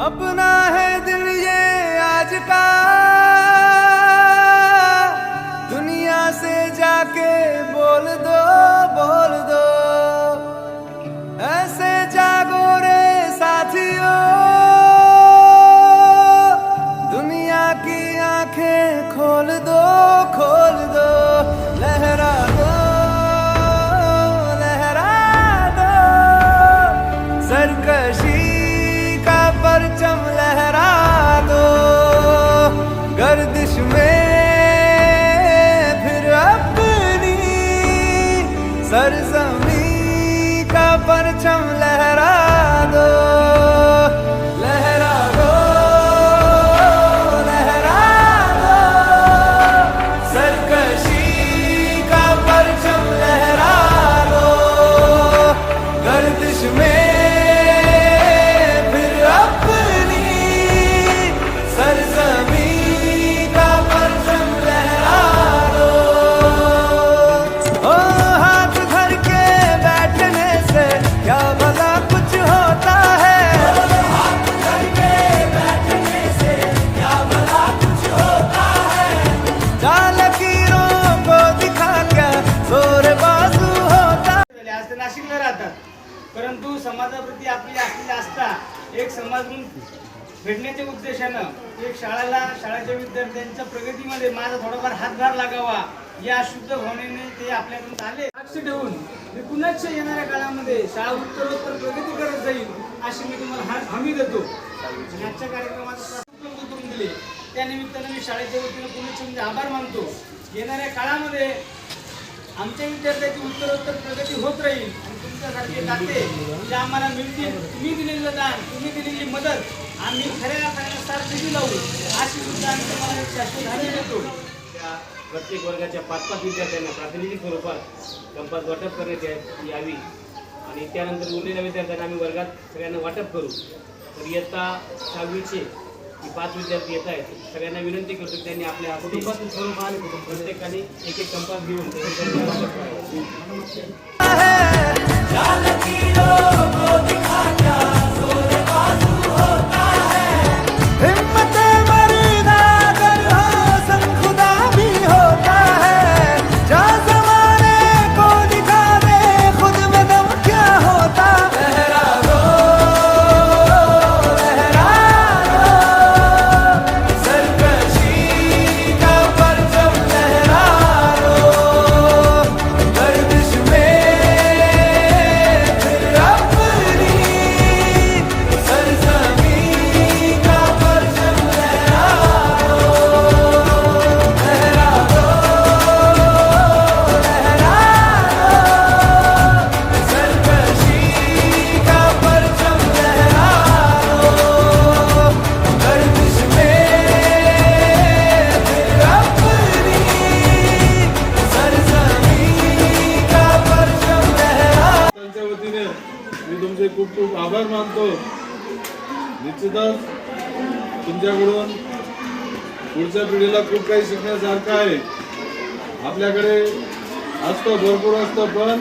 अपना है सरजमी का परचम लहरा परंतु समाजाप्रती आपली असलेली आस्था एक समाज भेटण्याच्या घडण्याच्या उद्देशानं एक शाळेला शाळेच्या विद्यार्थ्यांच्या प्रगतीमध्ये माझा थोडाफार हातभार लागावा या शुद्ध भावनेने ते आपल्याकडून आले लक्ष ठेवून मी पुन्हाच येणाऱ्या काळामध्ये शाळा उत्तरोत्तर प्रगती करत जाईल अशी मी तुम्हाला हा- हमी देतो. आजच्या कार्यक्रमात करून दिले. त्या निमित्तानं मी शाळेच्या वतीनं पुन्हा म्हणजे आभार मानतो. येणाऱ्या काळामध्ये आमच्या विद्यार्थ्याची उत्तरोत्तर प्रगती होत राहील. आणि तुमच्यासारखे दाते जे आम्हाला मिळतील तुम्ही दिलेलं दान तुम्ही दिलेली मदत आम्ही खऱ्या अर्थाने सारखी लावू. अशी सुद्धा आम्ही तुम्हाला एक शाश्वत हमी देतो. त्या प्रत्येक वर्गाच्या पाच पाच विद्यार्थ्यांना प्रातिनिधिक स्वरूपात कंपास वाटप करण्यात यावी. आणि त्यानंतर उरलेल्या विद्यार्थ्यांना आम्ही वर्गात सगळ्यांना वाटप करू. तर इयत्ता सहावीचे की पाच विद्यार्थी येत आहेत. सगळ्यांना विनंती करतो की त्यांनी आपल्या कुटुंबातून स्वरूप आणि प्रत्येकाने एक एक कंपास घेऊन मी तुमचे खूप खूप आभार मानतो. निश्चितच तुमच्याकडून पुढच्या पिढीला खूप काही शिकण्यासारखं आहे. आपल्याकडे असतं भरपूर असतं पण